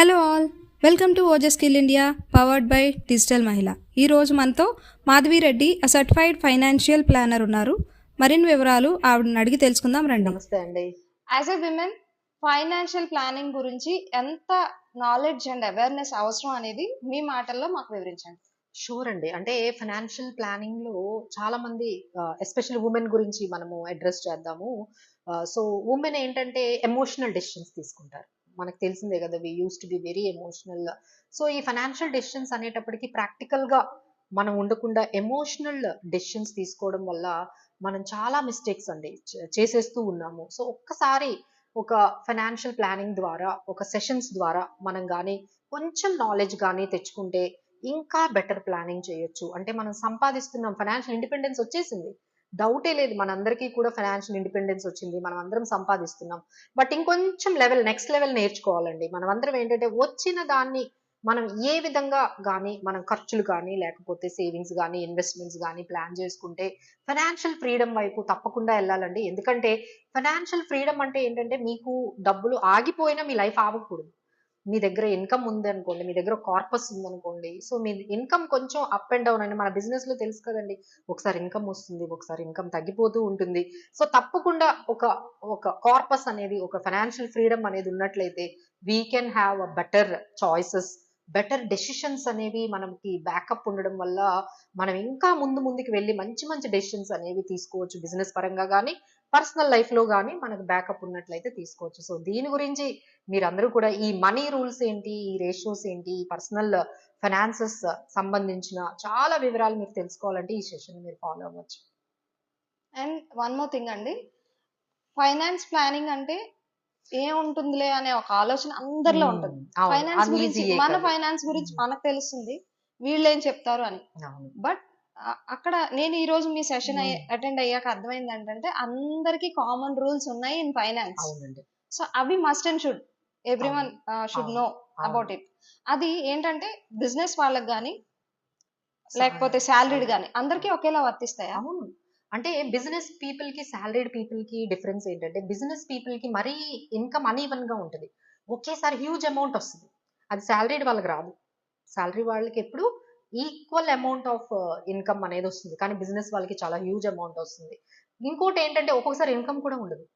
Hello all welcome to Ojas skill India powered by digital Mahila ఈరోజు మనతో Madhavi Reddy a certified financial planner ఉన్నారు. మరిన్ని వివరాలు ఆవిడని అడిగి తెలుసుకుందాం రండి. నమస్తే అండి. As a women financial planning గురించి ఎంత నాలెడ్జ్ అండ్ అవేర్నెస్ అవసరం అనేది మీ మాటల్లో మాకు వివరించండి. షూర్ అండి. అంటే ఫైనాన్షియల్ ప్లానింగ్లో చాలా మంది ఎస్పెషల్లీ ఉమెన్ గురించి మనము అడ్రస్ చేద్దాము. సో ఉమెన్ ఏంటంటే ఎమోషనల్ డెసిషన్స్ తీసుకుంటారు. మనకు తెలిసిందే కదా we used to be very emotional so ఈ ఫైనాన్షియల్ డెసిషన్స్ అనేటప్పటికి ప్రాక్టికల్గా మనం ఉండకుండా ఎమోషనల్ డెసిషన్స్ తీసుకోవడం వల్ల మనం చాలా మిస్టేక్స్ అండి చేసేస్తూ ఉన్నాము. సో ఒక్కసారి ఒక ఫైనాన్షియల్ ప్లానింగ్ ద్వారా ఒక సెషన్స్ ద్వారా మనం కానీ కొంచెం నాలెడ్జ్ కానీ తెచ్చుకుంటే ఇంకా బెటర్ ప్లానింగ్ చేయొచ్చు. అంటే మనం సంపాదిస్తున్నాం ఫైనాన్షియల్ ఇండిపెండెన్స్ వచ్చేసింది. డౌటే లేదు. మనందరికీ కూడా ఫైనాన్షియల్ ఇండిపెండెన్స్ వచ్చింది. మనం అందరం సంపాదిస్తున్నాం. బట్ ఇంకొంచెం లెవెల్ నెక్స్ట్ లెవెల్ నేర్చుకోవాలండి. మనం అందరం ఏంటంటే వచ్చిన దాన్ని మనం ఏ విధంగా కానీ మనం ఖర్చులు కానీ లేకపోతే సేవింగ్స్ కానీ ఇన్వెస్ట్మెంట్స్ కానీ ప్లాన్ చేసుకుంటే ఫైనాన్షియల్ ఫ్రీడమ్ వైపు తప్పకుండా వెళ్ళాలండి. ఎందుకంటే ఫైనాన్షియల్ ఫ్రీడమ్ అంటే ఏంటంటే మీకు డబ్బులు ఆగిపోయినా మీ లైఫ్ ఆగకూడదు. మీ దగ్గర ఇన్కమ్ ఉంది అనుకోండి మీ దగ్గర కార్పస్ ఉంది అనుకోండి సో మీ ఇన్కమ్ కొంచెం అప్ అండ్ డౌన్ అండి. మన బిజినెస్లో తెలుసు కదండి ఒకసారి ఇన్కమ్ వస్తుంది ఒకసారి ఇన్కమ్ తగ్గిపోతూ ఉంటుంది. సో తప్పకుండా ఒక ఒక కార్పస్ అనేది ఒక ఫైనాన్షియల్ ఫ్రీడమ్ అనేది ఉన్నట్లయితే we can have a better choices better decisions అనేవి మనకి బ్యాకప్ ఉండడం వల్ల మనం ఇంకా ముందు ముందుకు వెళ్ళి మంచి మంచి డెసిషన్స్ అనేవి తీసుకోవచ్చు. బిజినెస్ పరంగా కానీ పర్సనల్ లైఫ్లో కానీ మనకు బ్యాకప్ ఉన్నట్లయితే తీసుకోవచ్చు. సో దీని గురించి మీరందరూ కూడా ఈ మనీ రూల్స్ ఏంటి ఈ రేషియోస్ ఏంటి ఈ పర్సనల్ ఫైనాన్సెస్ సంబంధించిన చాలా వివరాలు మీరు తెలుసుకోవాలంటే ఈ సెషన్ మీరు ఫాలో అవ్వచ్చు. అండ్ వన్ మోర్ థింగ్ అండి. ఫైనాన్స్ ప్లానింగ్ అంటే ఏముంటుందిలే అనే ఒక ఆలోచన అందరిలో ఉంటుంది అవును, ఫైనాన్స్ అది గురించి మన కాదు. ఫైనాన్స్ గురించి. మనకు తెలుస్తుంది వీళ్ళు ఏం చెప్తారు అని అవును. బట్ అక్కడ నేను ఈ రోజు మీ సెషన్ Hmm. అటెండ్ అయ్యాక అర్థమైంది ఏంటంటే అందరికి కామన్ రూల్స్ ఉన్నాయి ఇన్ ఫైనాన్స్ అవునండి సో అవి must and should everyone should అవును. నో అవును. అబౌట్ ఇట్ అది ఏంటంటే బిజినెస్ వాళ్ళకి కానీ లేకపోతే శాలరీడ్. కానీ అందరికీ ఒకేలా వర్తిస్తాయా అవును అంటే బిజినెస్ పీపుల్కి సాలరీడ్ పీపుల్కి డిఫరెన్స్ ఏంటంటే బిజినెస్ పీపుల్కి మరీ ఇన్కమ్గా ఉంటుంది. ఒకేసారి హ్యూజ్ అమౌంట్ వస్తుంది. అది సాలరీడ్ వాళ్ళకి రాదు. సాలరీ వాళ్ళకి ఎప్పుడు ఈక్వల్ అమౌంట్ ఆఫ్ ఇన్కమ్ అనేది వస్తుంది. కానీ బిజినెస్ వాళ్ళకి చాలా హ్యూజ్ అమౌంట్ వస్తుంది. ఇంకోటి ఏంటంటే ఒక్కొక్కసారి ఇన్కమ్ కూడా ఉండదు.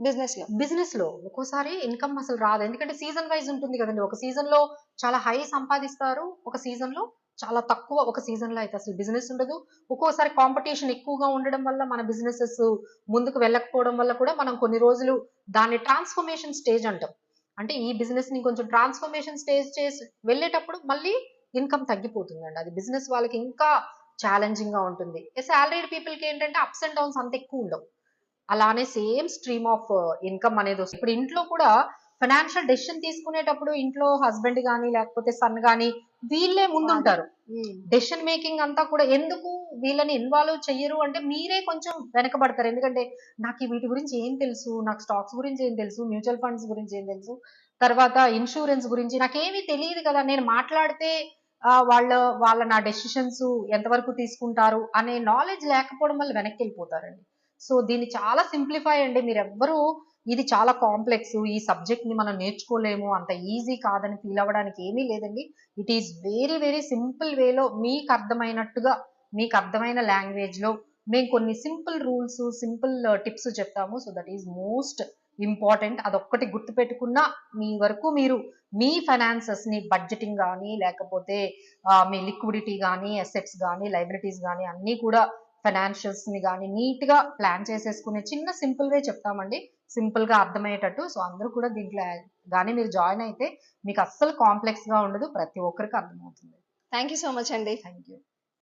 బిజినెస్లో. బిజినెస్లో ఒక్కోసారి ఇన్కమ్ అసలు రాదు. ఎందుకంటే సీజన్ వైజ్ ఉంటుంది కదండి. ఒక సీజన్లో చాలా హై సంపాదిస్తారు. ఒక సీజన్లో చాలా తక్కువ ఒక సీజన్లో అయితే అసలు బిజినెస్ ఉండదు. ఒక్కోసారి కాంపిటీషన్ ఎక్కువగా ఉండడం వల్ల మన బిజినెసెస్ ముందుకు వెళ్ళకపోవడం వల్ల కూడా మనం కొన్ని రోజులు దాన్ని ట్రాన్స్ఫర్మేషన్ స్టేజ్ అంటాం. అంటే ఈ బిజినెస్ని కొంచెం ట్రాన్స్ఫర్మేషన్ స్టేజ్ చేసి వెళ్ళేటప్పుడు మళ్ళీ ఇన్కమ్ తగ్గిపోతుందండి. అది బిజినెస్ వాళ్ళకి ఇంకా ఛాలెంజింగ్గా ఉంటుంది. సాలరీడ్ పీపుల్కి ఏంటంటే అప్స్ అండ్ డౌన్స్ అంత ఎక్కువ ఉండవు. అలానే సేమ్ స్ట్రీమ్ ఆఫ్ ఇన్కమ్ అనేది వస్తుంది. ఇప్పుడు ఇంట్లో కూడా ఫైనాన్షియల్ డెసిషన్ తీసుకునేటప్పుడు ఇంట్లో హస్బెండ్ కానీ లేకపోతే సన్ కానీ వీళ్ళే ముందుంటారు. డెసిషన్ మేకింగ్ అంతా కూడా ఎందుకు వీళ్ళని ఇన్వాల్వ్ చెయ్యరు అంటే మీరే కొంచెం వెనకబడతారు. ఎందుకంటే నాకు ఈ వీటి గురించి ఏం తెలుసు నాకు స్టాక్స్ గురించి ఏం తెలుసు మ్యూచువల్ ఫండ్స్ గురించి ఏం తెలుసు తర్వాత ఇన్సూరెన్స్ గురించి నాకేమీ తెలియదు కదా. నేను మాట్లాడితే వాళ్ళ వాళ్ళ నా డెసిషన్స్ ఎంతవరకు తీసుకుంటారు అనే నాలెడ్జ్ లేకపోవడం వల్ల వెనక్కి వెళ్ళిపోతారండి. సో దీన్ని చాలా సింప్లిఫై అండి. మీరు ఎవ్వరూ ఇది చాలా కాంప్లెక్స్ ఈ సబ్జెక్ట్ని మనం నేర్చుకోలేము. అంత ఈజీ కాదని ఫీల్ అవ్వడానికి ఏమీ లేదండి. It is very very simple వేలో మీకు అర్థమైనట్టుగా మీకు అర్థమైన లాంగ్వేజ్లో మేము కొన్ని సింపుల్ రూల్స్ సింపుల్ టిప్స్ చెప్తాము. So that is most important అదొక్కటి గుర్తుపెట్టుకున్నా మీ వరకు మీరు మీ ఫైనాన్సెస్ని బడ్జెటింగ్ కానీ లేకపోతే మీ లిక్విడిటీ కానీ అసెట్స్ కానీ లైబిలిటీస్ కానీ అన్నీ కూడా ఫైనాన్షియల్స్ని కానీ నీట్గా ప్లాన్ చేసేసుకునే చిన్న సింపుల్ వే చెప్తామండి. సింపుల్గా అర్థమయ్యేటట్టు. సో అందరూ కూడా దీంట్లో కానీ మీరు జాయిన్ అయితే మీకు అస్సలు కాంప్లెక్స్గా ఉండదు. ప్రతి ఒక్కరికి అర్థమవుతుంది. థ్యాంక్ యూ సో మచ్ అండి. Thank you